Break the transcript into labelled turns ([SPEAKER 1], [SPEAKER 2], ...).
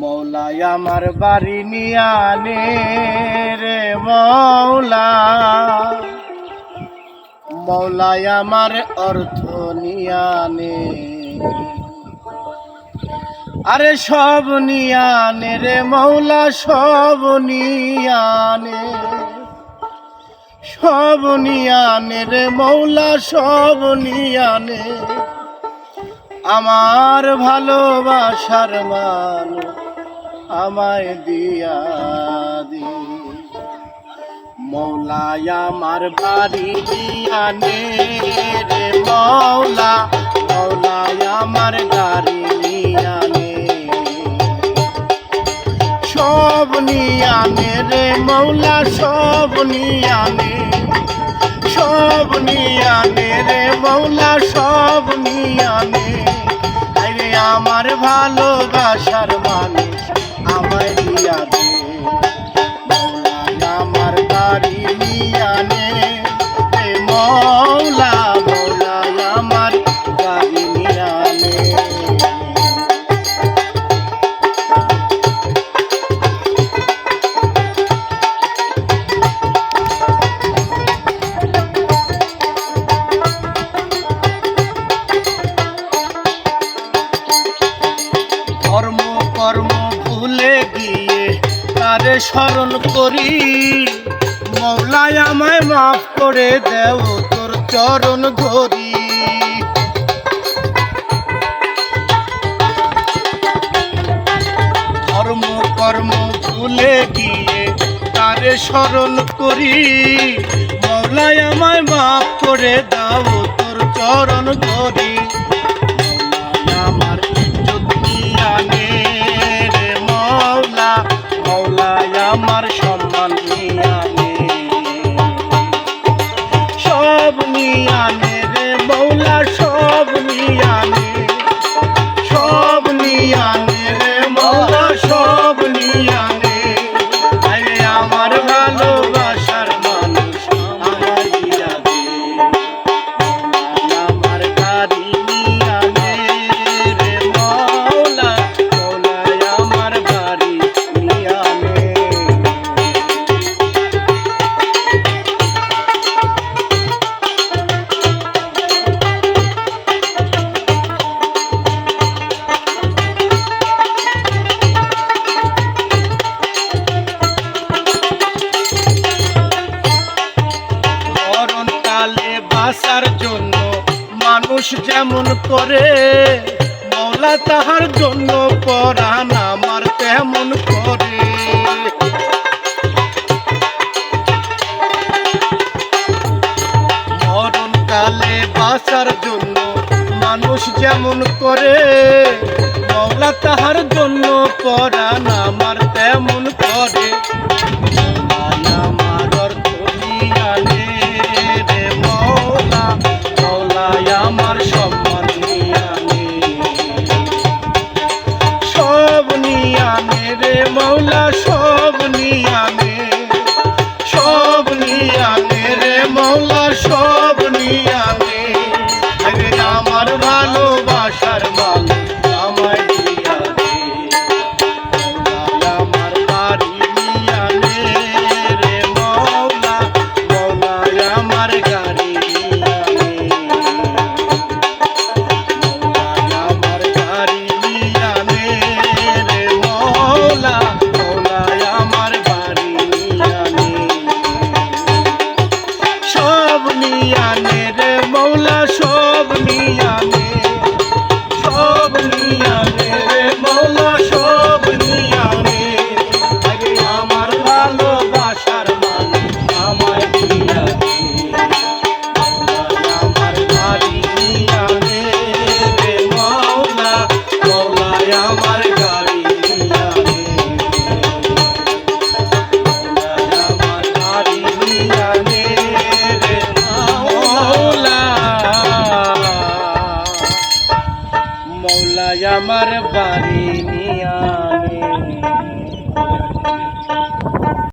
[SPEAKER 1] মৌলাই আমার বাড়ি নিয়ানে রে মৌলা মৌলাই আমার অর্থ নিয়ানে আরে সব নিয়ানে রে মৌলা, সব নিয়ানে সব নিয়ানে রে মৌলা, সব নিয়ানে আমার ভালোবাসার মান আমায় দিয়া দি। মৌলাই আমার বাড়ি দিয়ানে রে মৌলা মৌলাই আমার গাড়ি নিয়ানে সব নিয়ানে রে মৌলা, সব নিয়ানে সব নিয়ানে রে মৌলা, সব নিয়ানে আরে আমার ভালোবাসার মানুষ ভুলে গিয়ে তারে স্মরণ করি। মৌলায় আমায় মাফ করে দেও তোর চরণ ধরি। কর্ম কর্ম ভুলে গিয়ে তারে স্মরণ করি। মৌলায় আমায় মাফ করে দাও তোর চরণ ধরি। মরণকালে বাঁচার জন্য মানুষ যেমন করে মৌলা তাহার জন্য পরাণ আমার তেমন করে। মরণকালে বাসার জন্য মানুষ যেমন করে মৌলা তাহার জন্য পরাণ আমার তেমন মৌলা সব নিয়ানে সব নিয়ানে রে মৌলা সব আমার বাড়ি।